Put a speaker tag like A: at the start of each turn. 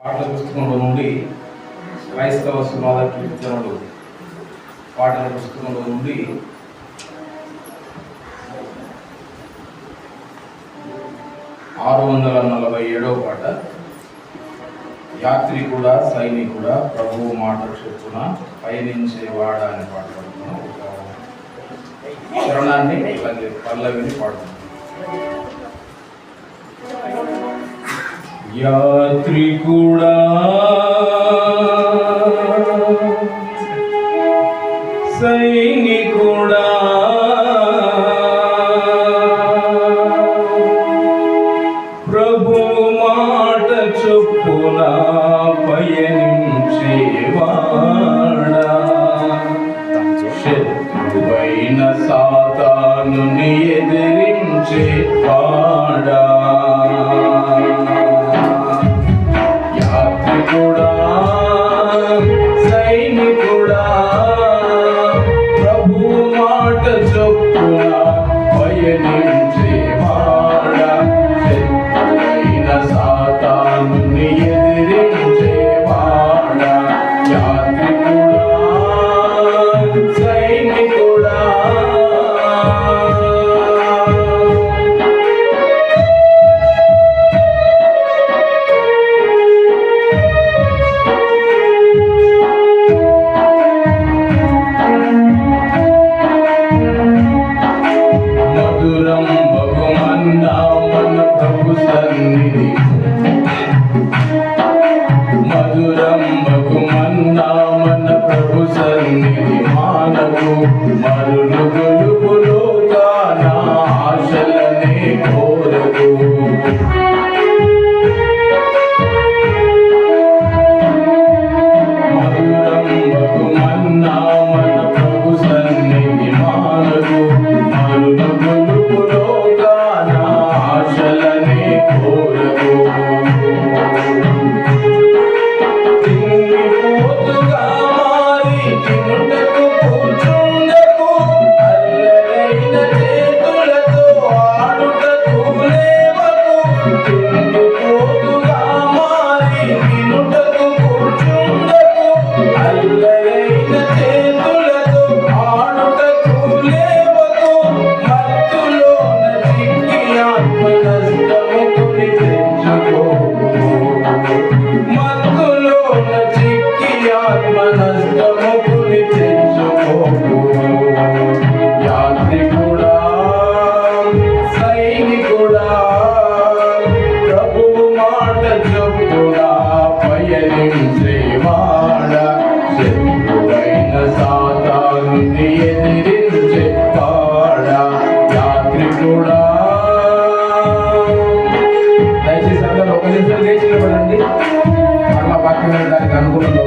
A: పాటల పుస్తకంలో నుండి క్రైస్తవ సునాద కీర్తనలు పాటల పుస్తకంలో నుండి ఆరు వందల నలభై ఏడవ పాట యాత్రి కూడా సైనికుడ ప్రభువు మాట చెప్పున పయనించేవాడ అని పాట పడుతున్నాం. శరణాన్ని పల్లవిని పాడుతున్నాం. యాత్రికుడా. సైనికుడా. ప్రభు మాట చొప్పున పయనించేవాడా. శత్రువైన సాతాను ఎదిరించే మధురంబకు మన్నామన ప్రభు సన్నిధి మానవు మరులుగు లేచి నిలబడండి మళ్ళా పక్కన దానికి అనుగుణంగా